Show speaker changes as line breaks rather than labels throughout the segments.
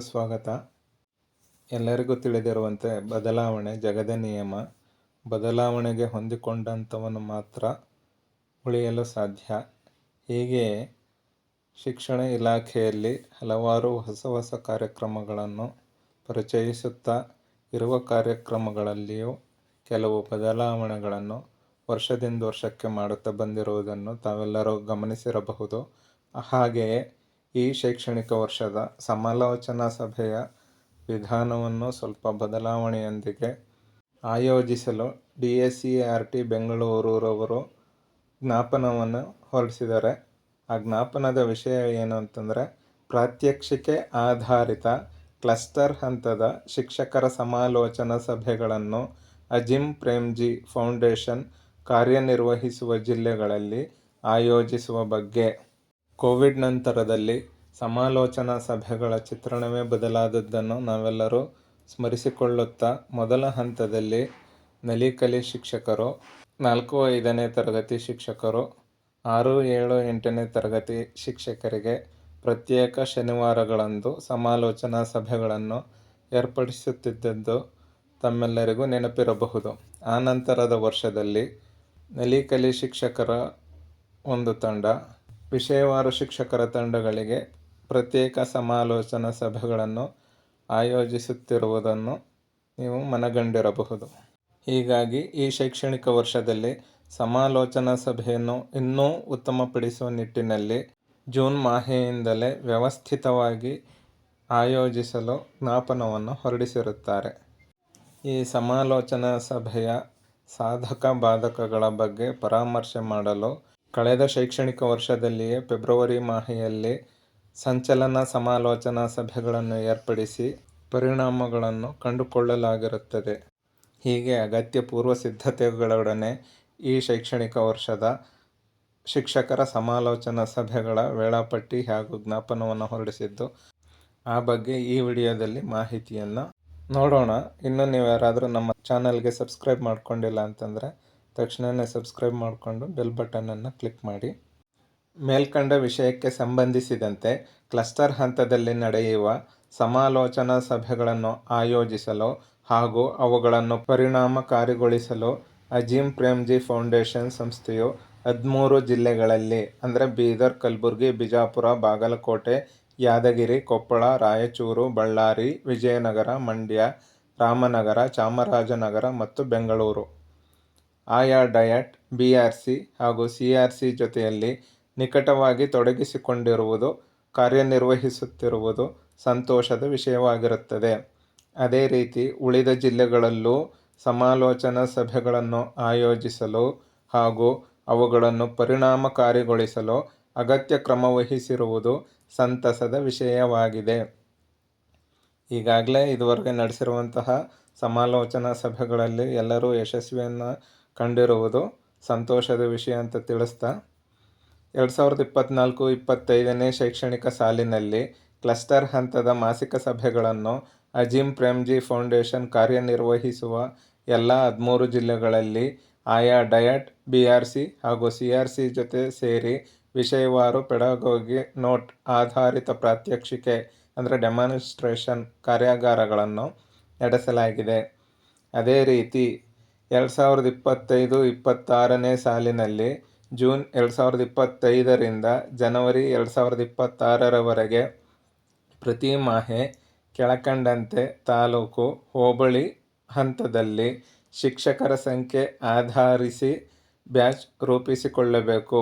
ಸುಸ್ವಾಗತ. ಎಲ್ಲರಿಗೂ ತಿಳಿದಿರುವಂತೆ ಬದಲಾವಣೆ ಜಗದ ನಿಯಮ. ಬದಲಾವಣೆಗೆ ಹೊಂದಿಕೊಂಡಂಥವನು ಮಾತ್ರ ಉಳಿಯಲು ಸಾಧ್ಯ. ಹೀಗೆಯೇ ಶಿಕ್ಷಣ ಇಲಾಖೆಯಲ್ಲಿ ಹಲವಾರು ಹೊಸ ಹೊಸ ಕಾರ್ಯಕ್ರಮಗಳನ್ನು ಪರಿಚಯಿಸುತ್ತಾ ಇರುವ ಕಾರ್ಯಕ್ರಮಗಳಲ್ಲಿಯೂ ಕೆಲವು ಬದಲಾವಣೆಗಳನ್ನು ವರ್ಷದಿಂದ ವರ್ಷಕ್ಕೆ ಮಾಡುತ್ತಾ ಬಂದಿರುವುದನ್ನು ತಾವೆಲ್ಲರೂ ಗಮನಿಸಿರಬಹುದು. ಹಾಗೆಯೇ ಈ ಶೈಕ್ಷಣಿಕ ವರ್ಷದ ಸಮಾಲೋಚನಾ ಸಭೆಯ ವಿಧಾನವನ್ನು ಸ್ವಲ್ಪ ಬದಲಾವಣೆಯೊಂದಿಗೆ ಆಯೋಜಿಸಲು D S C R T ಬೆಂಗಳೂರವರು ಜ್ಞಾಪನವನ್ನು ಹೊರಡಿಸಿದ್ದಾರೆ. ಆ ಜ್ಞಾಪನದ ವಿಷಯ ಏನು ಅಂತಂದರೆ, ಪ್ರಾತ್ಯಕ್ಷಿಕೆ ಆಧಾರಿತ ಕ್ಲಸ್ಟರ್ ಹಂತದ ಶಿಕ್ಷಕರ ಸಮಾಲೋಚನಾ ಸಭೆಗಳನ್ನು ಅಜಿಮ್ ಪ್ರೇಮ್ಜಿ ಫೌಂಡೇಶನ್ ಕಾರ್ಯನಿರ್ವಹಿಸುವ ಜಿಲ್ಲೆಗಳಲ್ಲಿ ಆಯೋಜಿಸುವ ಬಗ್ಗೆ ಕೋವಿಡ್ ನಂತರದಲ್ಲಿ ಸಮಾಲೋಚನಾ ಸಭೆಗಳ ಚಿತ್ರಣವೇ ಬದಲಾದದ್ದನ್ನು ನಾವೆಲ್ಲರೂ ಸ್ಮರಿಸಿಕೊಳ್ಳುತ್ತಾ ಮೊದಲ ಹಂತದಲ್ಲಿ ನಲಿಕಲಿ ಶಿಕ್ಷಕರು ನಾಲ್ಕು ಐದನೇ ತರಗತಿ ಶಿಕ್ಷಕರು, ಆರು, ಏಳು, ಎಂಟನೇ ತರಗತಿ ಶಿಕ್ಷಕರಿಗೆ ಪ್ರತ್ಯೇಕ ಶನಿವಾರಗಳಂದು ಸಮಾಲೋಚನಾ ಸಭೆಗಳನ್ನು ಏರ್ಪಡಿಸುತ್ತಿದ್ದದ್ದು ತಮ್ಮೆಲ್ಲರಿಗೂ ನೆನಪಿರಬಹುದು. ಆ ನಂತರದ ವರ್ಷದಲ್ಲಿ ನಲಿಕಲಿ ಶಿಕ್ಷಕರ ಒಂದು ತಂಡ ವಿಷಯವಾರು ಶಿಕ್ಷಕರ ತಂಡಗಳಿಗೆ ಪ್ರತ್ಯೇಕ ಸಮಾಲೋಚನಾ ಸಭೆಗಳನ್ನು ಆಯೋಜಿಸುತ್ತಿರುವುದನ್ನು ನೀವು ಮನಗಂಡಿರಬಹುದು. ಹೀಗಾಗಿ ಈ ಶೈಕ್ಷಣಿಕ ವರ್ಷದಲ್ಲಿ ಸಮಾಲೋಚನಾ ಸಭೆಯನ್ನು ಇನ್ನೂ ಉತ್ತಮಪಡಿಸುವ ನಿಟ್ಟಿನಲ್ಲಿ ಜೂನ್ ಮಾಹೆಯಿಂದಲೇ ವ್ಯವಸ್ಥಿತವಾಗಿ ಆಯೋಜಿಸಲು ಜ್ಞಾಪನವನ್ನು ಹೊರಡಿಸಿರುತ್ತಾರೆ. ಈ ಸಮಾಲೋಚನಾ ಸಭೆಯ ಸಾಧಕ ಬಾಧಕಗಳ ಬಗ್ಗೆ ಪರಾಮರ್ಶೆ ಮಾಡಲು ಕಳೆದ ಶೈಕ್ಷಣಿಕ ವರ್ಷದಲ್ಲಿಯೇ ಫೆಬ್ರವರಿ ಮಾಹೆಯಲ್ಲಿ ಸಂಚಲನ ಸಮಾಲೋಚನಾ ಸಭೆಗಳನ್ನು ಏರ್ಪಡಿಸಿ ಪರಿಣಾಮಗಳನ್ನು ಕಂಡುಕೊಳ್ಳಲಾಗಿರುತ್ತದೆ. ಹೀಗೆ ಅಗತ್ಯ ಪೂರ್ವ ಸಿದ್ಧತೆಗಳೊಡನೆ ಈ ಶೈಕ್ಷಣಿಕ ವರ್ಷದ ಶಿಕ್ಷಕರ ಸಮಾಲೋಚನಾ ಸಭೆಗಳ ವೇಳಾಪಟ್ಟಿ ಹಾಗೂ ಜ್ಞಾಪನವನ್ನು ಹೊರಡಿಸಿದ್ದು, ಆ ಬಗ್ಗೆ ಈ ವಿಡಿಯೋದಲ್ಲಿ ಮಾಹಿತಿಯನ್ನು ನೋಡೋಣ. ಇನ್ನು ನೀವು ಯಾರಾದರೂ ನಮ್ಮ ಚಾನಲ್ಗೆ ಸಬ್ಸ್ಕ್ರೈಬ್ ಮಾಡ್ಕೊಂಡಿಲ್ಲ ಅಂತಂದರೆ ತಕ್ಷಣವೇ ಸಬ್ಸ್ಕ್ರೈಬ್ ಮಾಡಿಕೊಂಡು ಬೆಲ್ ಬಟನನ್ನು ಕ್ಲಿಕ್ ಮಾಡಿ. ಮೇಲ್ಕಂಡ ವಿಷಯಕ್ಕೆ ಸಂಬಂಧಿಸಿದಂತೆ ಕ್ಲಸ್ಟರ್ ಹಂತದಲ್ಲಿ ನಡೆಯುವ ಸಮಾಲೋಚನಾ ಸಭೆಗಳನ್ನು ಆಯೋಜಿಸಲು ಹಾಗೂ ಅವುಗಳನ್ನು ಪರಿಣಾಮಕಾರಿಗೊಳಿಸಲು ಅಜೀಂ ಪ್ರೇಮ್ಜಿ ಫೌಂಡೇಶನ್ ಸಂಸ್ಥೆಯು ಹದಿಮೂರು ಜಿಲ್ಲೆಗಳಲ್ಲಿ, ಅಂದರೆ ಬೀದರ್, ಕಲಬುರಗಿ, ಬಿಜಾಪುರ, ಬಾಗಲಕೋಟೆ, ಯಾದಗಿರಿ, ಕೊಪ್ಪಳ, ರಾಯಚೂರು, ಬಳ್ಳಾರಿ, ವಿಜಯನಗರ, ಮಂಡ್ಯ, ರಾಮನಗರ, ಚಾಮರಾಜನಗರ ಮತ್ತು ಬೆಂಗಳೂರು. ಆಯಾ ಡಯಟ್ ಬಿ ಆರ್ ಸಿ ಹಾಗೂ ಸಿ ಆರ್ ಸಿ ಜೊತೆಯಲ್ಲಿ ನಿಕಟವಾಗಿ ತೊಡಗಿಸಿಕೊಂಡಿರುವುದು, ಕಾರ್ಯನಿರ್ವಹಿಸುತ್ತಿರುವುದು ಸಂತೋಷದ ವಿಷಯವಾಗಿರುತ್ತದೆ. ಅದೇ ರೀತಿ ಉಳಿದ ಜಿಲ್ಲೆಗಳಲ್ಲೂ ಸಮಾಲೋಚನಾ ಸಭೆಗಳನ್ನು ಆಯೋಜಿಸಲು ಹಾಗೂ ಅವುಗಳನ್ನು ಪರಿಣಾಮಕಾರಿಗೊಳಿಸಲು ಅಗತ್ಯ ಕ್ರಮ ವಹಿಸಿರುವುದು ಸಂತಸದ ವಿಷಯವಾಗಿದೆ. ಈಗಾಗಲೇ ಇದುವರೆಗೆ ನಡೆಸಿರುವಂತಹ ಸಮಾಲೋಚನಾ ಸಭೆಗಳಲ್ಲಿ ಎಲ್ಲರೂ ಯಶಸ್ವಿಯನ್ನು ಕಂಡಿರುವುದು ಸಂತೋಷದ ವಿಷಯ ಅಂತ ತಿಳಿಸ್ತಾ. ಎರಡು ಸಾವಿರದ ಇಪ್ಪತ್ತ್ನಾಲ್ಕು ಇಪ್ಪತ್ತೈದನೇ ಶೈಕ್ಷಣಿಕ ಸಾಲಿನಲ್ಲಿ ಕ್ಲಸ್ಟರ್ ಹಂತದ ಮಾಸಿಕ ಸಭೆಗಳನ್ನು ಅಜೀಂ ಪ್ರೇಮ್ಜಿ ಫೌಂಡೇಶನ್ ಕಾರ್ಯನಿರ್ವಹಿಸುವ ಎಲ್ಲ ಹದಿಮೂರು ಜಿಲ್ಲೆಗಳಲ್ಲಿ ಆಯಾ ಡಯಟ್, ಬಿ ಆರ್ ಸಿ ಹಾಗೂ ಸಿ ಆರ್ ಸಿ ಜೊತೆ ಸೇರಿ ವಿಷಯವಾರು ಪೆಡಗೋಗಿ ನೋಟ್ ಆಧಾರಿತ ಪ್ರಾತ್ಯಕ್ಷಿಕೆ ಅಂದರೆ ಡೆಮಾನ್ಸ್ಟ್ರೇಷನ್ ಕಾರ್ಯಾಗಾರಗಳನ್ನು ನಡೆಸಲಾಗಿದೆ. ಅದೇ ರೀತಿ ಎರಡು ಸಾವಿರದ ಇಪ್ಪತ್ತೈದು ಇಪ್ಪತ್ತಾರನೇ ಸಾಲಿನಲ್ಲಿ ಜೂನ್ ಎರಡು ಸಾವಿರದ ಇಪ್ಪತ್ತೈದರಿಂದ ಜನವರಿ ಎರಡು ಸಾವಿರದ ಇಪ್ಪತ್ತಾರರವರೆಗೆ ಪ್ರತಿ ಮಾಹೆ ಕೆಳಕಂಡಂತೆ ತಾಲೂಕು ಹೋಬಳಿ ಹಂತದಲ್ಲಿ ಶಿಕ್ಷಕರ ಸಂಖ್ಯೆ ಆಧರಿಸಿ ಬ್ಯಾಚ್ ರೂಪಿಸಿಕೊಳ್ಳಬೇಕು.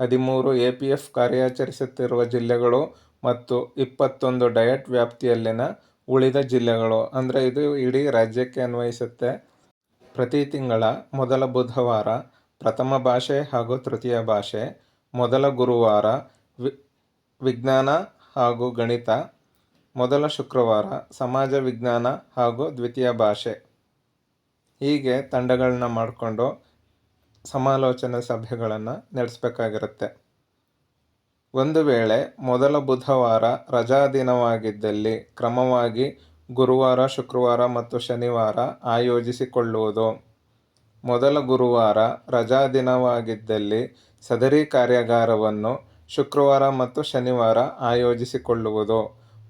ಹದಿಮೂರು ಎ ಪಿ ಎಫ್ ಕಾರ್ಯಾಚರಿಸುತ್ತಿರುವ ಜಿಲ್ಲೆಗಳು ಮತ್ತು ಇಪ್ಪತ್ತೊಂದು ಡಯಟ್ ವ್ಯಾಪ್ತಿಯಲ್ಲಿನ ಉಳಿದ ಜಿಲ್ಲೆಗಳು, ಅಂದರೆ ಇದು ಇಡೀ ರಾಜ್ಯಕ್ಕೆ ಅನ್ವಯಿಸುತ್ತೆ. ಪ್ರತಿ ತಿಂಗಳ ಮೊದಲ ಬುಧವಾರ ಪ್ರಥಮ ಭಾಷೆ ಹಾಗೂ ತೃತೀಯ ಭಾಷೆ, ಮೊದಲ ಗುರುವಾರ ವಿ, ವಿಜ್ಞಾನ ಹಾಗೂ ಗಣಿತ, ಮೊದಲ ಶುಕ್ರವಾರ ಸಮಾಜ ವಿಜ್ಞಾನ ಹಾಗೂ ದ್ವಿತೀಯ ಭಾಷೆ. ಹೀಗೆ ತಂಡಗಳನ್ನ ಮಾಡಿಕೊಂಡು ಸಮಾಲೋಚನೆ ಸಭೆಗಳನ್ನು ನಡೆಸಬೇಕಾಗಿರುತ್ತೆ. ಒಂದು ವೇಳೆ ಮೊದಲ ಬುಧವಾರ ರಜಾ ದಿನವಾಗಿದ್ದಲ್ಲಿ ಕ್ರಮವಾಗಿ ಗುರುವಾರ, ಶುಕ್ರವಾರ ಮತ್ತು ಶನಿವಾರ ಆಯೋಜಿಸಿಕೊಳ್ಳುವುದು. ಮೊದಲ ಗುರುವಾರ ರಜಾ ದಿನವಾಗಿದ್ದಲ್ಲಿ ಸದರಿ ಕಾರ್ಯಾಗಾರವನ್ನು ಶುಕ್ರವಾರ ಮತ್ತು ಶನಿವಾರ ಆಯೋಜಿಸಿಕೊಳ್ಳುವುದು.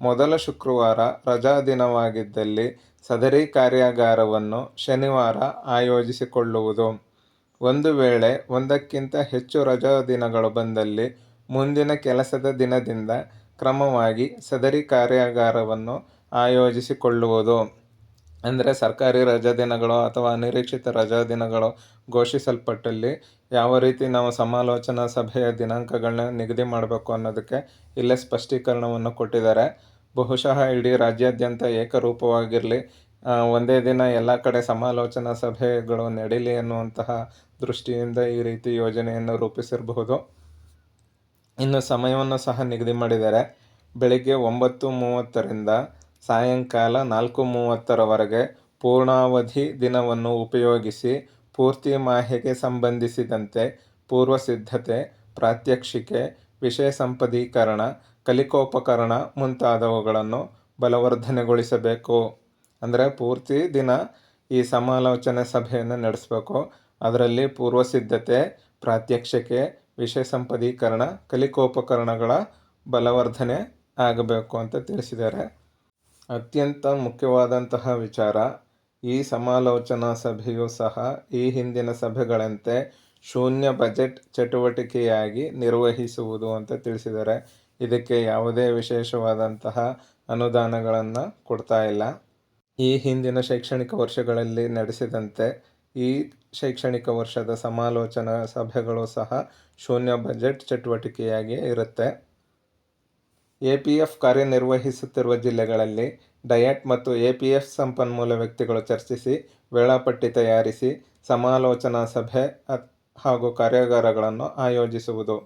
ಮೊದಲ ಶುಕ್ರವಾರ ರಜಾ ದಿನವಾಗಿದ್ದಲ್ಲಿ ಸದರಿ ಕಾರ್ಯಾಗಾರವನ್ನು ಶನಿವಾರ ಆಯೋಜಿಸಿಕೊಳ್ಳುವುದು. ಒಂದು ವೇಳೆ ಒಂದಕ್ಕಿಂತ ಹೆಚ್ಚು ರಜಾ ದಿನಗಳು ಬಂದಲ್ಲಿ ಮುಂದಿನ ಕೆಲಸದ ದಿನದಿಂದ ಕ್ರಮವಾಗಿ ಸದರಿ ಕಾರ್ಯಾಗಾರವನ್ನು ಆಯೋಜಿಸಿಕೊಳ್ಳುವುದು. ಅಂದರೆ ಸರ್ಕಾರಿ ರಜಾದಿನಗಳು ಅಥವಾ ಅನಿರೀಕ್ಷಿತ ರಜಾದಿನಗಳು ಘೋಷಿಸಲ್ಪಟ್ಟಲ್ಲಿ ಯಾವ ರೀತಿ ನಾವು ಸಮಾಲೋಚನಾ ಸಭೆಯ ದಿನಾಂಕಗಳನ್ನ ನಿಗದಿ ಮಾಡಬೇಕು ಅನ್ನೋದಕ್ಕೆ ಇಲ್ಲೇ ಸ್ಪಷ್ಟೀಕರಣವನ್ನು ಕೊಟ್ಟಿದ್ದಾರೆ. ಬಹುಶಃ ಇಡೀ ರಾಜ್ಯಾದ್ಯಂತ ಏಕರೂಪವಾಗಿರಲಿ ಒಂದೇ ದಿನ ಎಲ್ಲ ಕಡೆ ಸಮಾಲೋಚನಾ ಸಭೆಗಳು ನಡೀಲಿ ಅನ್ನುವಂತಹ ದೃಷ್ಟಿಯಿಂದ ಈ ರೀತಿ ಯೋಜನೆಯನ್ನು ರೂಪಿಸಿರಬಹುದು. ಇನ್ನು ಸಮಯವನ್ನು ಸಹ ನಿಗದಿ ಮಾಡಿದ್ದಾರೆ. ಬೆಳಿಗ್ಗೆ ಒಂಬತ್ತು ಮೂವತ್ತರಿಂದ ಸಾಯಂಕಾಲ ನಾಲ್ಕು ಮೂವತ್ತರವರೆಗೆ ಪೂರ್ಣಾವಧಿ ದಿನವನ್ನು ಉಪಯೋಗಿಸಿ ಪೂರ್ತಿ ಮಾಹೆಗೆ ಸಂಬಂಧಿಸಿದಂತೆ ಪೂರ್ವ ಸಿದ್ಧತೆ ಪ್ರಾತ್ಯಕ್ಷಿಕೆ, ವಿಷಯ ಸಂಪದೀಕರಣ, ಕಲಿಕೋಪಕರಣ ಮುಂತಾದವುಗಳನ್ನು ಬಲವರ್ಧನೆಗೊಳಿಸಬೇಕು. ಅಂದರೆ ಪೂರ್ತಿ ದಿನ ಈ ಸಮಾಲೋಚನೆ ಸಭೆಯನ್ನು ನಡೆಸಬೇಕು. ಅದರಲ್ಲಿ ಪೂರ್ವ ಸಿದ್ಧತೆ ಪ್ರಾತ್ಯಕ್ಷಿಕೆ, ವಿಷಯ ಸಂಪದೀಕರಣ, ಕಲಿಕೋಪಕರಣಗಳ ಬಲವರ್ಧನೆ ಆಗಬೇಕು ಅಂತ ತಿಳಿಸಿದ್ದಾರೆ. ಅತ್ಯಂತ ಮುಖ್ಯವಾದಂತಹ ವಿಚಾರ. ಈ ಸಮಾಲೋಚನಾ ಸಭೆಯೂ ಸಹ ಈ ಹಿಂದಿನ ಸಭೆಗಳಂತೆ ಶೂನ್ಯ ಬಜೆಟ್ ಚಟುವಟಿಕೆಯಾಗಿ ನಿರ್ವಹಿಸುವುದು ಅಂತ ತಿಳಿಸಿದರೆ ಇದಕ್ಕೆ ಯಾವುದೇ ವಿಶೇಷವಾದಂತಹ ಅನುದಾನಗಳನ್ನು ಕೊಡ್ತಾ ಇಲ್ಲ. ಈ ಹಿಂದಿನ ಶೈಕ್ಷಣಿಕ ವರ್ಷಗಳಲ್ಲಿ ನಡೆಸಿದಂತೆ ಈ ಶೈಕ್ಷಣಿಕ ವರ್ಷದ ಸಮಾಲೋಚನಾ ಸಭೆಗಳು ಸಹ ಶೂನ್ಯ ಬಜೆಟ್ ಚಟುವಟಿಕೆಯಾಗಿ ಇರುತ್ತೆ. ಎ ಪಿ ಎಫ್ ಕಾರ್ಯನಿರ್ವಹಿಸುತ್ತಿರುವ ಜಿಲ್ಲೆಗಳಲ್ಲಿ ಡಯಟ್ ಮತ್ತು ಎ ಪಿ ಎಫ್ ಸಂಪನ್ಮೂಲ ವ್ಯಕ್ತಿಗಳು ಚರ್ಚಿಸಿ, ವೇಳಾಪಟ್ಟಿ ತಯಾರಿಸಿ, ಸಮಾಲೋಚನಾ ಸಭೆ ಹಾಗೂ ಕಾರ್ಯಾಗಾರಗಳನ್ನು ಆಯೋಜಿಸುವುದು.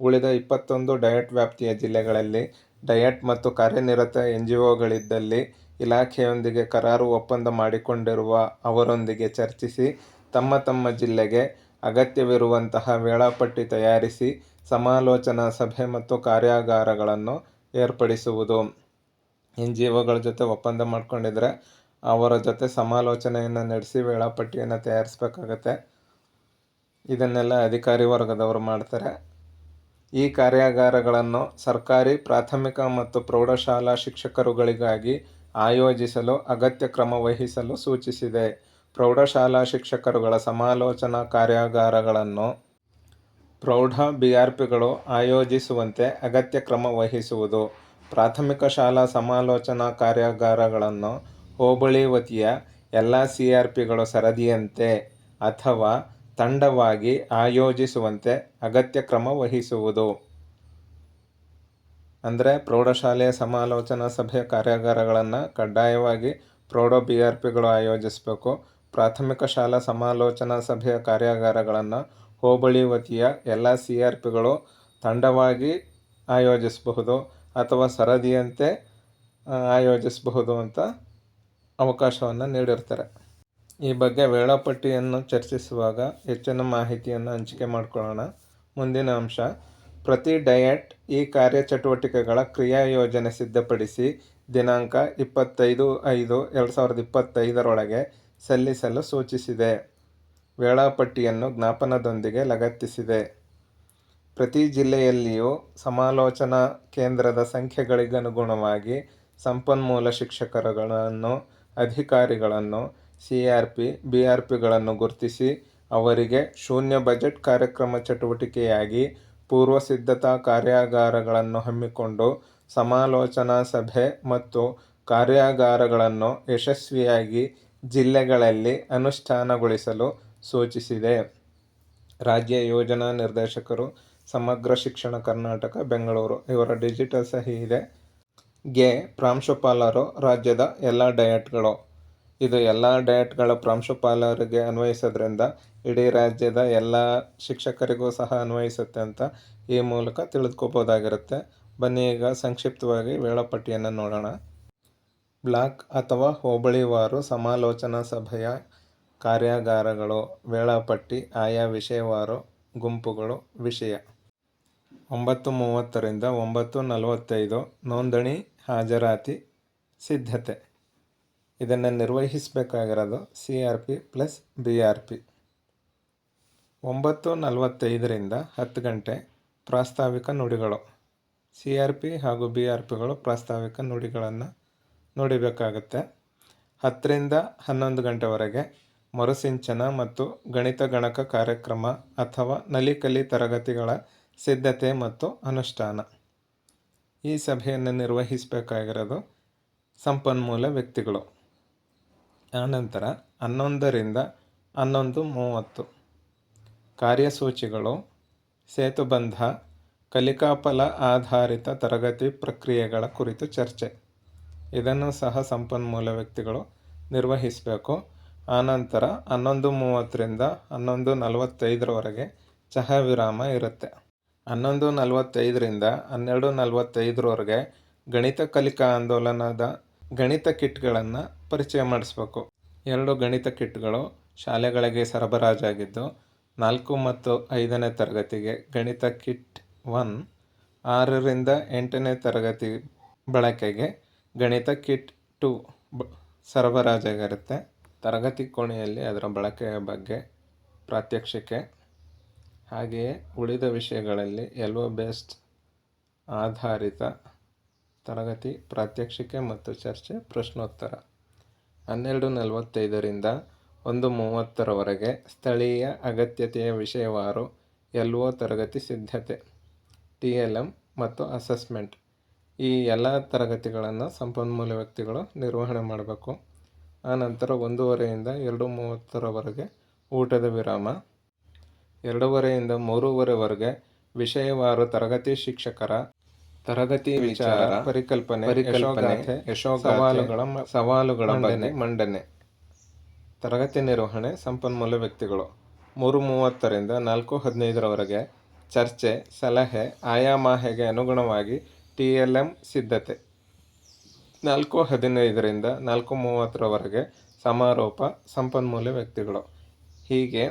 ಉಳಿದ ಇಪ್ಪತ್ತೊಂದು ಡಯಟ್ ವ್ಯಾಪ್ತಿಯ ಜಿಲ್ಲೆಗಳಲ್ಲಿ ಡಯಟ್ ಮತ್ತು ಕಾರ್ಯನಿರತ ಎನ್ ಜಿ ಒಗಳಿದ್ದಲ್ಲಿ ಇಲಾಖೆಯೊಂದಿಗೆ ಕರಾರು ಒಪ್ಪಂದ ಮಾಡಿಕೊಂಡಿರುವ ಅವರೊಂದಿಗೆ ಚರ್ಚಿಸಿ, ತಮ್ಮ ತಮ್ಮ ಜಿಲ್ಲೆಗೆ ಅಗತ್ಯವಿರುವಂತಹ ವೇಳಾಪಟ್ಟಿ ತಯಾರಿಸಿ, ಸಮಾಲೋಚನಾ ಸಭೆ ಮತ್ತು ಕಾರ್ಯಾಗಾರಗಳನ್ನು ಏರ್ಪಡಿಸುವುದು. ಎನ್ ಜಿ ಒಗಳ ಜೊತೆ ಒಪ್ಪಂದ ಮಾಡ್ಕೊಂಡಿದ್ರೆ ಅವರ ಜೊತೆ ಸಮಾಲೋಚನೆಯನ್ನು ನಡೆಸಿ ವೇಳಾಪಟ್ಟಿಯನ್ನು ತಯಾರಿಸಬೇಕಾಗತ್ತೆ. ಇದನ್ನೆಲ್ಲ ಅಧಿಕಾರಿ ವರ್ಗದವರು ಮಾಡ್ತಾರೆ. ಈ ಕಾರ್ಯಾಗಾರಗಳನ್ನು ಸರ್ಕಾರಿ, ಪ್ರಾಥಮಿಕ ಮತ್ತು ಪ್ರೌಢಶಾಲಾ ಶಿಕ್ಷಕರುಗಳಿಗಾಗಿ ಆಯೋಜಿಸಲು, ಅಗತ್ಯ ಕ್ರಮ ವಹಿಸಲು ಸೂಚಿಸಿದೆ. ಪ್ರೌಢಶಾಲಾ ಶಿಕ್ಷಕರುಗಳ ಸಮಾಲೋಚನಾ ಕಾರ್ಯಾಗಾರಗಳನ್ನು ಪ್ರೌಢ ಬಿಆರ್ಪಿಗಳು ಆರ್ ಪಿಗಳು ಆಯೋಜಿಸುವಂತೆ ಅಗತ್ಯ ಕ್ರಮ ವಹಿಸುವುದು. ಪ್ರಾಥಮಿಕ ಶಾಲಾ ಸಮಾಲೋಚನಾ ಕಾರ್ಯಾಗಾರಗಳನ್ನು ಹೋಬಳಿ ವತಿಯ ಎಲ್ಲ ಸಿಆರ್ಪಿಗಳು ಆರ್ ಪಿಗಳು ಸರದಿಯಂತೆ ಅಥವಾ ತಂಡವಾಗಿ ಆಯೋಜಿಸುವಂತೆ ಅಗತ್ಯ ಕ್ರಮ ವಹಿಸುವುದು. ಅಂದರೆ ಪ್ರೌಢಶಾಲೆಯ ಸಮಾಲೋಚನಾ ಸಭೆಯ ಕಾರ್ಯಾಗಾರಗಳನ್ನು ಕಡ್ಡಾಯವಾಗಿ ಪ್ರೌಢ ಬಿ ಆರ್ ಪಿಗಳು ಆಯೋಜಿಸಬೇಕು. ಪ್ರಾಥಮಿಕ ಶಾಲಾ ಸಮಾಲೋಚನಾ ಸಭೆಯ ಕಾರ್ಯಾಗಾರಗಳನ್ನು ಹೋಬಳಿ ವತಿಯ ಎಲ್ಲ ಸಿ ಆರ್ ಪಿಗಳು ತಂಡವಾಗಿ ಆಯೋಜಿಸಬಹುದು ಅಥವಾ ಸರದಿಯಂತೆ ಆಯೋಜಿಸಬಹುದು ಅಂತ ಅವಕಾಶವನ್ನು ನೀಡಿರ್ತಾರೆ. ಈ ಬಗ್ಗೆ ವೇಳಾಪಟ್ಟಿಯನ್ನು ಚರ್ಚಿಸುವಾಗ ಹೆಚ್ಚಿನ ಮಾಹಿತಿಯನ್ನು ಹಂಚಿಕೆ ಮಾಡಿಕೊಳ್ಳೋಣ. ಮುಂದಿನ ಅಂಶ, ಪ್ರತಿ ಡಯಟ್ ಈ ಕಾರ್ಯಚಟುವಟಿಕೆಗಳ ಕ್ರಿಯಾ ಯೋಜನೆ ಸಿದ್ಧಪಡಿಸಿ ದಿನಾಂಕ ಇಪ್ಪತ್ತೈದು ಐದು ಎರಡು ಸಾವಿರದ ಇಪ್ಪತ್ತೈದರೊಳಗೆ ಸಲ್ಲಿಸಲು ಸೂಚಿಸಿದೆ. ವೇಳಾಪಟ್ಟಿಯನ್ನು ಜ್ಞಾಪನದೊಂದಿಗೆ ಲಗತ್ತಿಸಿದೆ. ಪ್ರತಿ ಜಿಲ್ಲೆಯಲ್ಲಿಯೂ ಸಮಾಲೋಚನಾ ಕೇಂದ್ರದ ಸಂಖ್ಯೆಗಳಿಗನುಗುಣವಾಗಿ ಸಂಪನ್ಮೂಲ ಶಿಕ್ಷಕರುಗಳನ್ನು, ಅಧಿಕಾರಿಗಳನ್ನು, C R P, B R ಪಿಗಳನ್ನು ಗುರುತಿಸಿ ಅವರಿಗೆ ಶೂನ್ಯ ಬಜೆಟ್ ಕಾರ್ಯಕ್ರಮ ಚಟುವಟಿಕೆಯಾಗಿ ಪೂರ್ವ ಸಿದ್ಧತಾ ಕಾರ್ಯಾಗಾರಗಳನ್ನು ಹಮ್ಮಿಕೊಂಡು ಸಮಾಲೋಚನಾ ಸಭೆ ಮತ್ತು ಕಾರ್ಯಾಗಾರಗಳನ್ನು ಯಶಸ್ವಿಯಾಗಿ ಜಿಲ್ಲೆಗಳಲ್ಲಿ ಅನುಷ್ಠಾನಗೊಳಿಸಲು ಸೂಚಿಸಿದೆ. ರಾಜ್ಯ ಯೋಜನಾ ನಿರ್ದೇಶಕರು, ಸಮಗ್ರ ಶಿಕ್ಷಣ ಕರ್ನಾಟಕ, ಬೆಂಗಳೂರು, ಇವರ ಡಿಜಿಟಲ್ ಸಹಿ ಇದೆ. ಗೆ ಪ್ರಾಂಶುಪಾಲರು, ರಾಜ್ಯದ ಎಲ್ಲ ಡಯಟ್ಗಳು. ಇದು ಎಲ್ಲ ಡಯಟ್ಗಳ ಪ್ರಾಂಶುಪಾಲರಿಗೆ ಅನ್ವಯಿಸೋದ್ರಿಂದ ಇಡೀ ರಾಜ್ಯದ ಎಲ್ಲ ಶಿಕ್ಷಕರಿಗೂ ಸಹ ಅನ್ವಯಿಸುತ್ತೆ ಅಂತ ಈ ಮೂಲಕ ತಿಳಿದುಕೋಬೋದಾಗಿರುತ್ತೆ. ಬನ್ನಿ ಈಗ ಸಂಕ್ಷಿಪ್ತವಾಗಿ ವೇಳಾಪಟ್ಟಿಯನ್ನು ನೋಡೋಣ. ಬ್ಲಾಕ್ ಅಥವಾ ಹೋಬಳಿವಾರು ಸಮಾಲೋಚನಾ ಸಭೆಯ ಕಾರ್ಯಾಗಾರಗಳು, ವೇಳಾಪಟ್ಟಿ, ಆಯಾ ವಿಷಯವಾರು ಗುಂಪುಗಳು, ವಿಷಯ. ಒಂಬತ್ತು ಮೂವತ್ತರಿಂದ ಒಂಬತ್ತು ನಲವತ್ತೈದು ನೋಂದಣಿ ಹಾಜರಾತಿ ಸಿದ್ಧತೆ. ಇದನ್ನು ನಿರ್ವಹಿಸಬೇಕಾಗಿರೋದು C R P plus B R P. ಒಂಬತ್ತು ನಲವತ್ತೈದರಿಂದ ಹತ್ತು ಗಂಟೆ ಪ್ರಾಸ್ತಾವಿಕ ನುಡಿಗಳು. ಸಿ ಆರ್ ಪಿ ಹಾಗೂ ಬಿ ಆರ್ ಪಿಗಳು ಪ್ರಾಸ್ತಾವಿಕ ನುಡಿಗಳನ್ನು ನುಡಿಬೇಕಾಗುತ್ತೆ. ಹತ್ತರಿಂದ ಹನ್ನೊಂದು ಗಂಟೆವರೆಗೆ ಮರುಸಿಂಚನ ಮತ್ತು ಗಣಿತ ಗಣಕ ಕಾರ್ಯಕ್ರಮ ಅಥವಾ ನಲಿಕಲಿ ತರಗತಿಗಳ ಸಿದ್ಧತೆ ಮತ್ತು ಅನುಷ್ಠಾನ. ಈ ಸಭೆಯನ್ನು ನಿರ್ವಹಿಸಬೇಕಾಗಿರೋದು ಸಂಪನ್ಮೂಲ ವ್ಯಕ್ತಿಗಳು. ಆನಂತರ ಹನ್ನೊಂದರಿಂದ ಹನ್ನೊಂದು ಮೂವತ್ತು. ಕಾರ್ಯಸೂಚಿಗಳು, ಸೇತುಬಂಧ, ಕಲಿಕಾಫಲ ಆಧಾರಿತ ತರಗತಿ ಪ್ರಕ್ರಿಯೆಗಳ ಕುರಿತು ಚರ್ಚೆ. ಇದನ್ನು ಸಹ ಸಂಪನ್ಮೂಲ ವ್ಯಕ್ತಿಗಳು ನಿರ್ವಹಿಸಬೇಕು. ಆನಂತರ ಹನ್ನೊಂದು ಮೂವತ್ತರಿಂದ ಹನ್ನೊಂದು ನಲವತ್ತೈದರವರೆಗೆ ಚಹಾ ವಿರಾಮ ಇರುತ್ತೆ. ಹನ್ನೊಂದು ನಲವತ್ತೈದರಿಂದ ಹನ್ನೆರಡು ನಲವತ್ತೈದರವರೆಗೆ ಗಣಿತ ಕಲಿಕಾ ಆಂದೋಲನದ ಗಣಿತ ಕಿಟ್ಗಳನ್ನು ಪರಿಚಯ ಮಾಡಿಸ್ಬೇಕು. ಎರಡು ಗಣಿತ ಕಿಟ್ಗಳು ಶಾಲೆಗಳಿಗೆ ಸರಬರಾಜಾಗಿದ್ದು, ನಾಲ್ಕು ಮತ್ತು ಐದನೇ ತರಗತಿಗೆ ಗಣಿತ ಕಿಟ್ ಒನ್, ಆರರಿಂದ ಎಂಟನೇ ತರಗತಿ ಬಳಕೆಗೆ ಗಣಿತ ಕಿಟ್ ಟು ಸರಬರಾಜಾಗಿರುತ್ತೆ. ತರಗತಿ ಕೋಣೆಯಲ್ಲಿ ಅದರ ಬಳಕೆಯ ಬಗ್ಗೆ ಪ್ರಾತ್ಯಕ್ಷಿಕೆ. ಹಾಗೆಯೇ ಉಳಿದ ವಿಷಯಗಳಲ್ಲಿ ಎಲ್ವೋ ಬೇಸ್ಡ್ ಆಧಾರಿತ ತರಗತಿ, ಪ್ರಾತ್ಯಕ್ಷಿಕೆ ಮತ್ತು ಚರ್ಚೆ ಪ್ರಶ್ನೋತ್ತರ. ಹನ್ನೆರಡು ನಲವತ್ತೈದರಿಂದ ಒಂದು ಮೂವತ್ತರವರೆಗೆ ಸ್ಥಳೀಯ ಅಗತ್ಯತೆಯ ವಿಷಯವಾರು ಎಲ್ ಒ ತರಗತಿ ಸಿದ್ಧತೆ, ಟಿ ಎಲ್ ಎಂ ಮತ್ತು ಅಸೆಸ್ಮೆಂಟ್. ಈ ಎಲ್ಲ ತರಗತಿಗಳನ್ನು ಸಂಪನ್ಮೂಲ ವ್ಯಕ್ತಿಗಳು ನಿರ್ವಹಣೆ ಮಾಡಬೇಕು. ಆನಂತರ ಒಂದೂವರೆಯಿಂದ ಎರಡು ಮೂವತ್ತರವರೆಗೆ ಊಟದ ವಿರಾಮ. ಎರಡೂವರೆಯಿಂದ ಮೂರುವರೆವರೆಗೆ ವಿಷಯವಾರು ತರಗತಿ ಶಿಕ್ಷಕರ ತರಗತಿ ವಿಚಾರ ಪರಿಕಲ್ಪನೆ ಪರಿಕಲ್ಪನೆ ಸವಾಲುಗಳ ಸವಾಲುಗಳ ಮಂಡನೆ ಮಂಡನೆ. ತರಗತಿ ನಿರ್ವಹಣೆ ಸಂಪನ್ಮೂಲ ವ್ಯಕ್ತಿಗಳು. ಮೂರು ಮೂವತ್ತರಿಂದ ನಾಲ್ಕು ಹದಿನೈದರವರೆಗೆ ಚರ್ಚೆ ಸಲಹೆ ಆಯಾ ಮಾಹೆಗೆ ಅನುಗುಣವಾಗಿ ಟಿ ಎಲ್ ಎಂ ಸಿದ್ಧತೆ. ನಾಲ್ಕು ಹದಿನೈದರಿಂದ ನಾಲ್ಕು ಮೂವತ್ತರವರೆಗೆ ಸಮಾರೋಪ ಸಂಪನ್ಮೂಲ ವ್ಯಕ್ತಿಗಳು. ಹೀಗೆ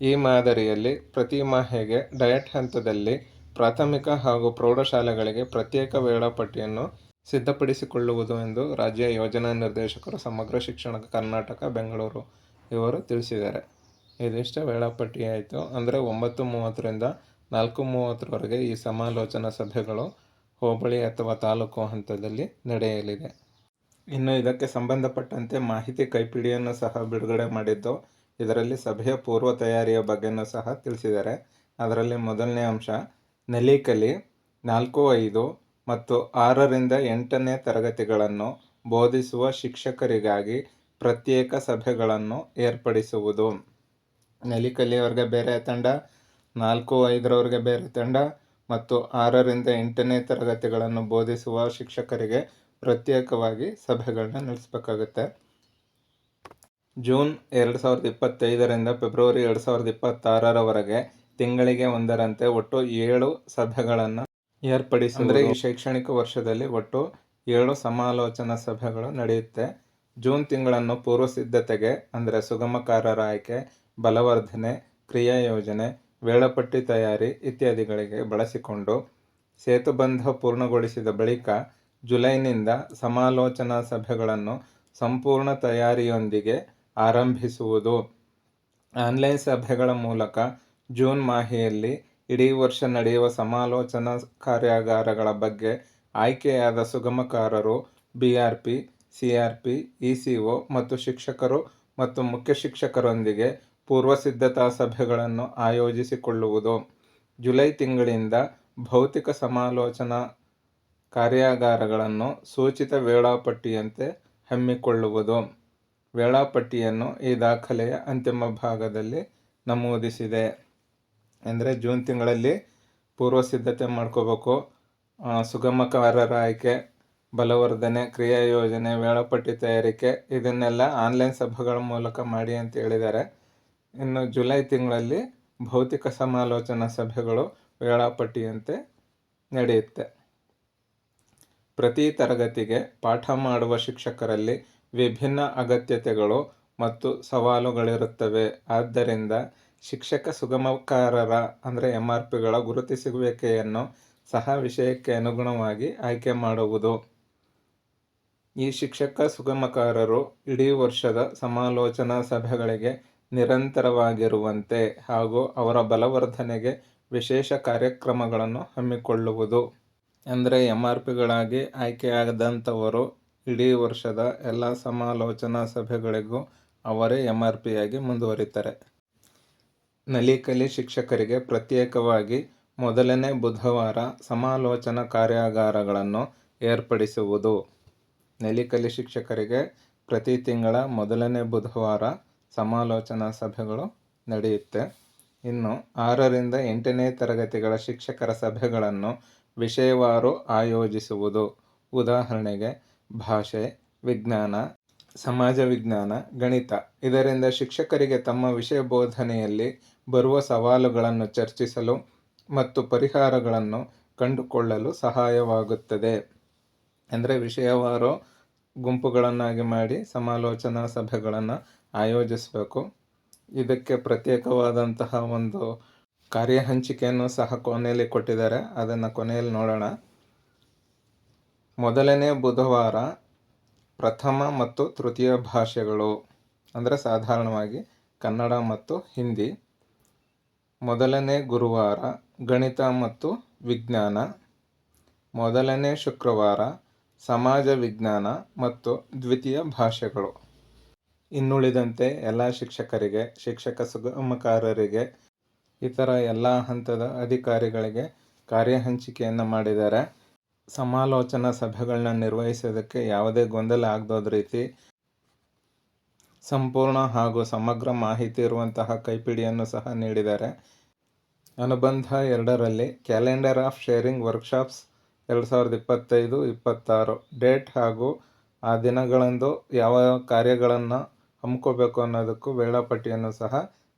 ಈ ಮಾದರಿಯಲ್ಲಿ ಪ್ರತಿ ಮಾಹೆಗೆ ಡಯಟ್ ಹಂತದಲ್ಲಿ ಪ್ರಾಥಮಿಕ ಹಾಗೂ ಪ್ರೌಢಶಾಲೆಗಳಿಗೆ ಪ್ರತ್ಯೇಕ ವೇಳಾಪಟ್ಟಿಯನ್ನು ಸಿದ್ಧಪಡಿಸಿಕೊಳ್ಳುವುದು ಎಂದು ರಾಜ್ಯ ಯೋಜನಾ ನಿರ್ದೇಶಕರು ಸಮಗ್ರ ಶಿಕ್ಷಣ ಕರ್ನಾಟಕ, ಬೆಂಗಳೂರು ಇವರು ತಿಳಿಸಿದ್ದಾರೆ. ಇದಿಷ್ಟ ವೇಳಾಪಟ್ಟಿ ಆಯಿತು ಅಂದರೆ ಒಂಬತ್ತು ಮೂವತ್ತರಿಂದ ನಾಲ್ಕು ಮೂವತ್ತರವರೆಗೆ ಈ ಸಮಾಲೋಚನಾ ಸಭೆಗಳು ಹೋಬಳಿ ಅಥವಾ ತಾಲೂಕು ಹಂತದಲ್ಲಿ ನಡೆಯಲಿದೆ. ಇನ್ನು ಇದಕ್ಕೆ ಸಂಬಂಧಪಟ್ಟಂತೆ ಮಾಹಿತಿ ಕೈಪಿಡಿಯನ್ನು ಸಹ ಬಿಡುಗಡೆ ಮಾಡಿದ್ದು, ಇದರಲ್ಲಿ ಸಭೆಯ ಪೂರ್ವ ತಯಾರಿಯ ಬಗ್ಗೆನೂ ಸಹ ತಿಳಿಸಿದ್ದಾರೆ. ಅದರಲ್ಲಿ ಮೊದಲನೇ ಅಂಶ ನಲಿಕಲಿ ನಾಲ್ಕು, ಐದು ಮತ್ತು ಆರರಿಂದ ಎಂಟನೇ ತರಗತಿಗಳನ್ನು ಬೋಧಿಸುವ ಶಿಕ್ಷಕರಿಗಾಗಿ ಪ್ರತ್ಯೇಕ ಸಭೆಗಳನ್ನು ಏರ್ಪಡಿಸುವುದು. ನೆಲಿಕಲಿಯವ್ರಿಗೆ ಬೇರೆ ತಂಡ, ನಾಲ್ಕು, ಐದರವ್ರಿಗೆ ಬೇರೆ ತಂಡ ಮತ್ತು ಆರರಿಂದ ಎಂಟನೇ ತರಗತಿಗಳನ್ನು ಬೋಧಿಸುವ ಶಿಕ್ಷಕರಿಗೆ ಪ್ರತ್ಯೇಕವಾಗಿ ಸಭೆಗಳನ್ನ ನಡೆಸಬೇಕಾಗುತ್ತೆ. ಜೂನ್ ಎರಡು ಸಾವಿರದ ಇಪ್ಪತ್ತೈದರಿಂದ ಫೆಬ್ರವರಿ ಎರಡು ಸಾವಿರದ ಇಪ್ಪತ್ತಾರರವರೆಗೆ ತಿಂಗಳಿಗೆ ಒಂದರಂತೆ ಒಟ್ಟು ಏಳು ಸಭೆಗಳನ್ನು ಏರ್ಪಡಿಸಿ ಅಂದರೆ ಈ ಶೈಕ್ಷಣಿಕ ವರ್ಷದಲ್ಲಿ ಒಟ್ಟು ಏಳು ಸಮಾಲೋಚನಾ ಸಭೆಗಳು ನಡೆಯುತ್ತೆ. ಜೂನ್ ತಿಂಗಳನ್ನು ಪೂರ್ವ ಸಿದ್ಧತೆಗೆ ಅಂದರೆ ಸುಗಮಕಾರರ ಆಯ್ಕೆ, ಬಲವರ್ಧನೆ, ಕ್ರಿಯಾ ಯೋಜನೆ ವೇಳಾಪಟ್ಟಿ ತಯಾರಿ ಇತ್ಯಾದಿಗಳಿಗೆ ಬಳಸಿಕೊಂಡು ಸೇತುಬಂಧ ಪೂರ್ಣಗೊಳಿಸಿದ ಬಳಿಕ ಜುಲೈನಿಂದ ಸಮಾಲೋಚನಾ ಸಭೆಗಳನ್ನು ಸಂಪೂರ್ಣ ತಯಾರಿಯೊಂದಿಗೆ ಆರಂಭಿಸುವುದು. ಆನ್ಲೈನ್ ಸಭೆಗಳ ಮೂಲಕ ಜೂನ್ ಮಾಹೆಯಲ್ಲಿ ಇಡೀ ವರ್ಷ ನಡೆಯುವ ಸಮಾಲೋಚನಾ ಕಾರ್ಯಾಗಾರಗಳ ಬಗ್ಗೆ ಆಯ್ಕೆಯಾದ ಸುಗಮಕಾರರು B R P, C R P, E C O ಮತ್ತು ಶಿಕ್ಷಕರು ಮತ್ತು ಮುಖ್ಯ ಶಿಕ್ಷಕರೊಂದಿಗೆ ಪೂರ್ವಸಿದ್ಧತಾ ಸಭೆಗಳನ್ನು ಆಯೋಜಿಸಿಕೊಳ್ಳುವುದು. ಜುಲೈ ತಿಂಗಳಿಂದ ಭೌತಿಕ ಸಮಾಲೋಚನಾ ಕಾರ್ಯಾಗಾರಗಳನ್ನು ಸೂಚಿತ ವೇಳಾಪಟ್ಟಿಯಂತೆ ಹಮ್ಮಿಕೊಳ್ಳುವುದು. ವೇಳಾಪಟ್ಟಿಯನ್ನು ಈ ದಾಖಲೆಯ ಅಂತಿಮ ಭಾಗದಲ್ಲಿ ನಮೂದಿಸಿದೆ. ಅಂದರೆ ಜೂನ್ ತಿಂಗಳಲ್ಲಿ ಪೂರ್ವ ಸಿದ್ಧತೆ ಮಾಡ್ಕೋಬೇಕು ಸುಗಮಕಾರರ ಆಯ್ಕೆ ಬಲವರ್ಧನೆ, ಕ್ರಿಯಾ ಯೋಜನೆ, ವೇಳಾಪಟ್ಟಿ ತಯಾರಿಕೆ, ಇದನ್ನೆಲ್ಲ ಆನ್ಲೈನ್ ಸಭೆಗಳ ಮೂಲಕ ಮಾಡಿ ಅಂತ ಹೇಳಿದ್ದಾರೆ. ಇನ್ನು ಜುಲೈ ತಿಂಗಳಲ್ಲಿ ಭೌತಿಕ ಸಮಾಲೋಚನಾ ಸಭೆಗಳು ವೇಳಾಪಟ್ಟಿಯಂತೆ ನಡೆಯುತ್ತೆ. ಪ್ರತಿ ತರಗತಿಗೆ ಪಾಠ ಮಾಡುವ ಶಿಕ್ಷಕರಲ್ಲಿ ವಿಭಿನ್ನ ಅಗತ್ಯತೆಗಳು ಮತ್ತು ಸವಾಲುಗಳಿರುತ್ತವೆ. ಆದ್ದರಿಂದ ಶಿಕ್ಷಕ ಸುಗಮಕಾರರ, ಅಂದರೆ ಎಂ ಆರ್ ಪಿಗಳ ಗುರುತಿಸುವಿಕೆಯನ್ನು ಸಹ ವಿಷಯಕ್ಕೆ ಅನುಗುಣವಾಗಿ ಆಯ್ಕೆ ಮಾಡುವುದು. ಈ ಶಿಕ್ಷಕ ಸುಗಮಕಾರರು ಇಡೀ ವರ್ಷದ ಸಮಾಲೋಚನಾ ಸಭೆಗಳಿಗೆ ನಿರಂತರವಾಗಿರುವಂತೆ ಹಾಗೂ ಅವರ ಬಲವರ್ಧನೆಗೆ ವಿಶೇಷ ಕಾರ್ಯಕ್ರಮಗಳನ್ನು ಹಮ್ಮಿಕೊಳ್ಳುವುದು. ಅಂದರೆ ಎಂ ಆರ್ ಪಿಗಳಾಗಿ ಆಯ್ಕೆಯಾದಂಥವರು ಇಡೀ ವರ್ಷದ ಎಲ್ಲ ಸಮಾಲೋಚನಾ ಸಭೆಗಳಿಗೂ ಅವರೇ ಎಂ ಆರ್ ಪಿಯಾಗಿ ಮುಂದುವರಿತಾರೆ. ನಲಿಕಲಿ ಶಿಕ್ಷಕರಿಗೆ ಪ್ರತ್ಯೇಕವಾಗಿ ಮೊದಲನೇ ಬುಧವಾರ ಸಮಾಲೋಚನಾ ಕಾರ್ಯಾಗಾರಗಳನ್ನು ಏರ್ಪಡಿಸುವುದು. ನಲಿಕಲಿ ಶಿಕ್ಷಕರಿಗೆ ಪ್ರತಿ ತಿಂಗಳ ಮೊದಲನೇ ಬುಧವಾರ ಸಮಾಲೋಚನಾ ಸಭೆಗಳು ನಡೆಯುತ್ತೆ. ಇನ್ನು ಆರರಿಂದ ಎಂಟನೇ ತರಗತಿಗಳ ಶಿಕ್ಷಕರ ಸಭೆಗಳನ್ನು ವಿಷಯವಾರು ಆಯೋಜಿಸುವುದು. ಉದಾಹರಣೆಗೆ, ಭಾಷೆ, ವಿಜ್ಞಾನ, ಸಮಾಜ ವಿಜ್ಞಾನ, ಗಣಿತ ಇದರಿಂದ ಶಿಕ್ಷಕರಿಗೆ ತಮ್ಮ ವಿಷಯ ಬೋಧನೆಯಲ್ಲಿ ಬರುವ ಸವಾಲುಗಳನ್ನು ಚರ್ಚಿಸಲು ಮತ್ತು ಪರಿಹಾರಗಳನ್ನು ಕಂಡುಕೊಳ್ಳಲು ಸಹಾಯವಾಗುತ್ತದೆ. ಅಂದರೆ ವಿಷಯವಾರು ಗುಂಪುಗಳನ್ನಾಗಿ ಮಾಡಿ ಸಮಾಲೋಚನಾ ಸಭೆಗಳನ್ನು ಆಯೋಜಿಸಬೇಕು. ಇದಕ್ಕೆ ಪ್ರತ್ಯೇಕವಾದಂತಹ ಒಂದು ಕಾರ್ಯ ಹಂಚಿಕೆಯನ್ನು ಸಹ ಕೊನೆಯಲ್ಲಿ ಕೊಟ್ಟಿದ್ದಾರೆ. ಅದನ್ನು ಕೊನೆಯಲ್ಲಿ ನೋಡೋಣ. ಮೊದಲನೇ ಬುಧವಾರ ಪ್ರಥಮ ಮತ್ತು ತೃತೀಯ ಭಾಷೆಗಳು, ಅಂದರೆ ಸಾಧಾರಣವಾಗಿ ಕನ್ನಡ ಮತ್ತು ಹಿಂದಿ. ಮೊದಲನೇ ಗುರುವಾರ ಗಣಿತ ಮತ್ತು ವಿಜ್ಞಾನ. ಮೊದಲನೇ ಶುಕ್ರವಾರ ಸಮಾಜ ವಿಜ್ಞಾನ ಮತ್ತು ದ್ವಿತೀಯ ಭಾಷೆಗಳು. ಇನ್ನುಳಿದಂತೆ ಎಲ್ಲ ಶಿಕ್ಷಕರಿಗೆ, ಶಿಕ್ಷಕ ಸುಗಮಕಾರರಿಗೆ, ಇತರ ಎಲ್ಲ ಹಂತದ ಅಧಿಕಾರಿಗಳಿಗೆ ಕಾರ್ಯ ಹಂಚಿಕೆಯನ್ನು ಮಾಡಿದ್ದಾರೆ. ಸಮಾಲೋಚನಾ ಸಭೆಗಳನ್ನ ನಿರ್ವಹಿಸೋದಕ್ಕೆ ಯಾವುದೇ ಗೊಂದಲ ಆಗದೋದ ರೀತಿ ಸಂಪೂರ್ಣ ಹಾಗೂ ಸಮಗ್ರ ಮಾಹಿತಿ ಇರುವಂತಹ ಕೈಪಿಡಿಯನ್ನು ಸಹ ನೀಡಿದ್ದಾರೆ. ಅನುಬಂಧ ಎರಡರಲ್ಲಿ ಕ್ಯಾಲೆಂಡರ್ ಆಫ್ ಶೇರಿಂಗ್ ವರ್ಕ್ಶಾಪ್ಸ್ ಎರಡು ಸಾವಿರದ ಇಪ್ಪತ್ತೈದು, ಇಪ್ಪತ್ತಾರು ಡೇಟ್ ಹಾಗೂ ಆ ದಿನಗಳಂದು ಯಾವ ಕಾರ್ಯಗಳನ್ನು ಹಮ್ಮಿಕೋಬೇಕು ಅನ್ನೋದಕ್ಕೂ ವೇಳಾಪಟ್ಟಿಯನ್ನು ಸಹ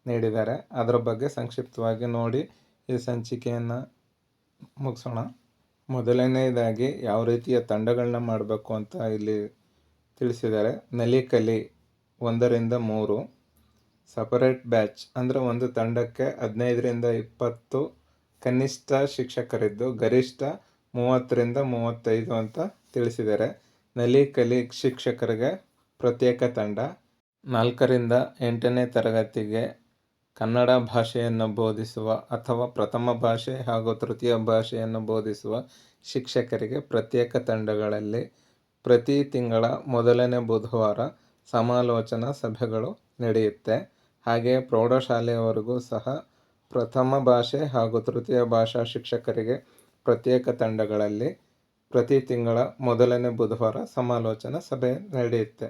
ನೀಡಿದ್ದಾರೆ. ಅದರ ಬಗ್ಗೆ ಸಂಕ್ಷಿಪ್ತವಾಗಿ ನೋಡಿ ಈ ಸಂಚಿಕೆಯನ್ನು ಮುಗಿಸೋಣ. ಮೊದಲನೇದಾಗಿ ಯಾವ ರೀತಿಯ ತಂಡಗಳನ್ನ ಮಾಡಬೇಕು ಅಂತ ಇಲ್ಲಿ ತಿಳಿಸಿದ್ದಾರೆ. ನಲಿಕಲಿ ಒಂದರಿಂದ ಮೂರು, ಸಪರೇಟ್ ಬ್ಯಾಚ್ ಅಂದರೆ ಒಂದು ತಂಡಕ್ಕೆ ಹದಿನೈದರಿಂದ ಇಪ್ಪತ್ತು ಕನಿಷ್ಠ ಶಿಕ್ಷಕರಿದ್ದು ಗರಿಷ್ಠ ಮೂವತ್ತರಿಂದ ಮೂವತ್ತೈದು ಅಂತ ತಿಳಿಸಿದ್ದಾರೆ. ನಲಿ ಕಲಿ ಶಿಕ್ಷಕರಿಗೆ ಪ್ರತ್ಯೇಕ ತಂಡ ನಾಲ್ಕರಿಂದ ಎಂಟನೇ ತರಗತಿಗೆ ಕನ್ನಡ ಭಾಷೆಯನ್ನು ಬೋಧಿಸುವ ಅಥವಾ ಪ್ರಥಮ ಭಾಷೆ ಹಾಗೂ ತೃತೀಯ ಭಾಷೆಯನ್ನು ಬೋಧಿಸುವ ಶಿಕ್ಷಕರಿಗೆ ಪ್ರತ್ಯೇಕ ತಂಡಗಳಲ್ಲಿ ಪ್ರತಿ ತಿಂಗಳ ಮೊದಲನೇ ಬುಧವಾರ ಸಮಾಲೋಚನಾ ಸಭೆಗಳು ನಡೆಯುತ್ತೆ. ಹಾಗೆಯೇ ಪ್ರೌಢಶಾಲೆಯವರೆಗೂ ಸಹ ಪ್ರಥಮ ಭಾಷೆ ಹಾಗೂ ತೃತೀಯ ಭಾಷಾ ಶಿಕ್ಷಕರಿಗೆ ಪ್ರತ್ಯೇಕ ತಂಡಗಳಲ್ಲಿ ಪ್ರತಿ ತಿಂಗಳ ಮೊದಲನೇ ಬುಧವಾರ ಸಮಾಲೋಚನಾ ಸಭೆ ನಡೆಯುತ್ತೆ.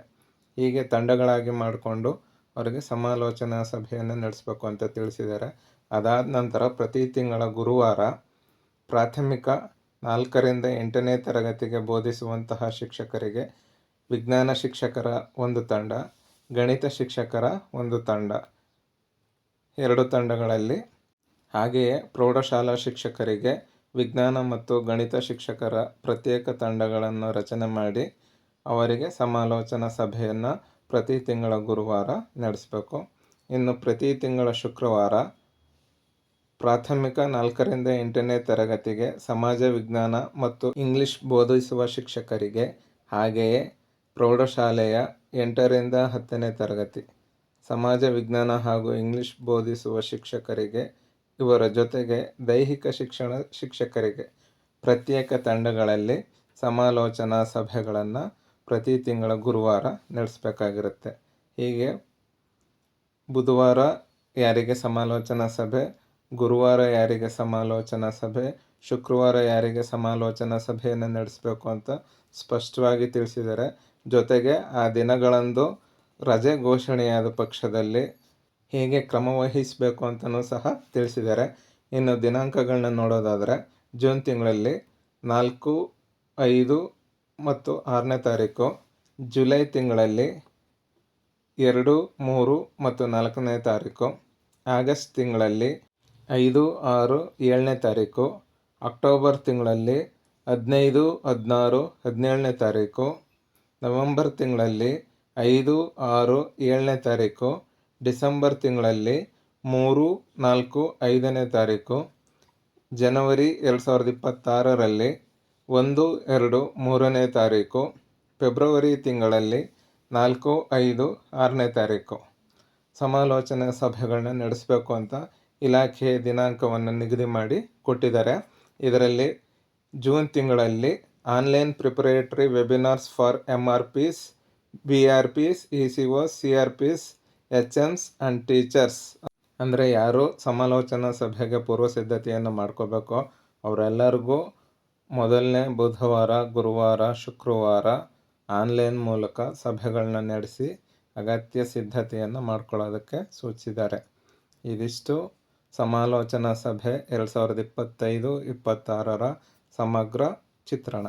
ಹೀಗೆ ತಂಡಗಳಾಗಿ ಮಾಡಿಕೊಂಡು ಅವರಿಗೆ ಸಮಾಲೋಚನಾ ಸಭೆಯನ್ನು ನಡೆಸಬೇಕು ಅಂತ ತಿಳಿಸಿದ್ದಾರೆ. ಅದಾದ ನಂತರ ಪ್ರತಿ ತಿಂಗಳ ಗುರುವಾರ ಪ್ರಾಥಮಿಕ ನಾಲ್ಕರಿಂದ ಎಂಟನೇ ತರಗತಿಗೆ ಬೋಧಿಸುವಂತಹ ಶಿಕ್ಷಕರಿಗೆ ವಿಜ್ಞಾನ ಶಿಕ್ಷಕರ ಒಂದು ತಂಡ, ಗಣಿತ ಶಿಕ್ಷಕರ ಒಂದು ತಂಡ. ಎರಡು ತಂಡಗಳಲ್ಲಿ ಹಾಗೆಯೇ ಪ್ರೌಢಶಾಲಾ ಶಿಕ್ಷಕರಿಗೆ ವಿಜ್ಞಾನ ಮತ್ತು ಗಣಿತ ಶಿಕ್ಷಕರ ಪ್ರತ್ಯೇಕ ತಂಡಗಳನ್ನು ರಚನೆ ಮಾಡಿ ಅವರಿಗೆ ಸಮಾಲೋಚನಾ ಸಭೆಯನ್ನು ಪ್ರತಿ ತಿಂಗಳ ಗುರುವಾರ ನಡೆಸಬೇಕು. ಇನ್ನು ಪ್ರತಿ ತಿಂಗಳ ಶುಕ್ರವಾರ ಪ್ರಾಥಮಿಕ ನಾಲ್ಕರಿಂದ ಎಂಟನೇ ತರಗತಿಗೆ ಸಮಾಜ ವಿಜ್ಞಾನ ಮತ್ತು ಇಂಗ್ಲಿಷ್ ಬೋಧಿಸುವ ಶಿಕ್ಷಕರಿಗೆ, ಹಾಗೆಯೇ ಪ್ರೌಢಶಾಲೆಯ ಎಂಟರಿಂದ ಹತ್ತನೇ ತರಗತಿ, ಸಮಾಜ ವಿಜ್ಞಾನ ಹಾಗೂ ಇಂಗ್ಲಿಷ್ ಬೋಧಿಸುವ ಶಿಕ್ಷಕರಿಗೆ, ಇವರ ಜೊತೆಗೆ ದೈಹಿಕ ಶಿಕ್ಷಣ ಶಿಕ್ಷಕರಿಗೆ ಪ್ರತ್ಯೇಕ ತಂಡಗಳಲ್ಲಿ ಸಮಾಲೋಚನಾ ಸಭೆಗಳನ್ನು ಪ್ರತಿ ತಿಂಗಳ ಗುರುವಾರ ನಡೆಸಬೇಕಾಗಿರುತ್ತೆ. ಹೀಗೆ ಬುಧವಾರ ಯಾರಿಗೆ ಸಮಾಲೋಚನಾ ಸಭೆ, ಗುರುವಾರ ಯಾರಿಗೆ ಸಮಾಲೋಚನಾ ಸಭೆ, ಶುಕ್ರವಾರ ಯಾರಿಗೆ ಸಮಾಲೋಚನಾ ಸಭೆಯನ್ನು ನಡೆಸಬೇಕು ಅಂತ ಸ್ಪಷ್ಟವಾಗಿ ತಿಳಿಸಿದ್ದಾರೆ. ಜೊತೆಗೆ ಆ ದಿನಗಳಂದು ರಜೆ ಘೋಷಣೆಯಾದ ಪಕ್ಷದಲ್ಲಿ ಹೇಗೆ ಕ್ರಮವಹಿಸಬೇಕು ಅಂತಲೂ ಸಹ ತಿಳಿಸಿದ್ದಾರೆ. ಇನ್ನು ದಿನಾಂಕಗಳನ್ನ ನೋಡೋದಾದರೆ ಜೂನ್ ತಿಂಗಳಲ್ಲಿ ನಾಲ್ಕು, ಐದು ಮತ್ತು ಆರನೇ ತಾರೀಕು ಜುಲೈ ತಿಂಗಳಲ್ಲಿ ಎರಡು, ಮೂರು ಮತ್ತು ನಾಲ್ಕನೇ ತಾರೀಕು ಆಗಸ್ಟ್ ತಿಂಗಳಲ್ಲಿ ಐದು, ಆರು, ಏಳನೇ ತಾರೀಕು ಅಕ್ಟೋಬರ್ ತಿಂಗಳಲ್ಲಿ ಹದಿನೈದು, ಹದಿನಾರು, ಹದಿನೇಳನೇ ತಾರೀಕು ನವೆಂಬರ್ ತಿಂಗಳಲ್ಲಿ ಐದು, ಆರು, ಏಳನೇ ತಾರೀಕು ಡಿಸೆಂಬರ್ ತಿಂಗಳಲ್ಲಿ ಮೂರು, ನಾಲ್ಕು, ಐದನೇ ತಾರೀಕು ಜನವರಿ ಎರಡು ಸಾವಿರದ ಇಪ್ಪತ್ತಾರರಲ್ಲಿ ಒಂದು, ಎರಡು, ಮೂರನೇ ತಾರೀಕು, ಫೆಬ್ರವರಿ ತಿಂಗಳಲ್ಲಿ ನಾಲ್ಕು, ಐದು, ಆರನೇ ತಾರೀಕು. ಸಮಾಲೋಚನಾ ಸಭೆಗಳನ್ನ ನಡೆಸಬೇಕು ಅಂತ ಇಲಾಖೆ ದಿನಾಂಕವನ್ನು ನಿಗದಿ ಮಾಡಿ ಕೊಟ್ಟಿದ್ದಾರೆ. ಇದರಲ್ಲಿ ಜೂನ್ ತಿಂಗಳಲ್ಲಿ online preparatory webinars for M R Ps, B R Ps, E C O, C R Ps, H Ms and teachers. ಅಂದರೆ ಯಾರು ಸಮಾಲೋಚನಾ ಸಭೆಗೆ ಪೂರ್ವ ಸಿದ್ಧತೆಯನ್ನು ಮಾಡ್ಕೋಬೇಕೋ, ಅವರೆಲ್ಲರಿಗೂ ಮೊದಲನೇ ಬುಧವಾರ, ಗುರುವಾರ, ಶುಕ್ರವಾರ ಆನ್ಲೈನ್ ಮೂಲಕ ಸಭೆಗಳನ್ನ ನಡೆಸಿ ಅಗತ್ಯ ಸಿದ್ಧತೆಯನ್ನು ಮಾಡ್ಕೊಳ್ಳೋದಕ್ಕೆ ಸೂಚಿಸಿದ್ದಾರೆ. ಇದಿಷ್ಟು. ಸಮಾಲೋಚನಾ ಸಭೆ ಎರಡು ಸಾವಿರದ ಇಪ್ಪತ್ತೈದು, ಇಪ್ಪತ್ತಾರರ ಸಮಗ್ರ ಚಿತ್ರಣ.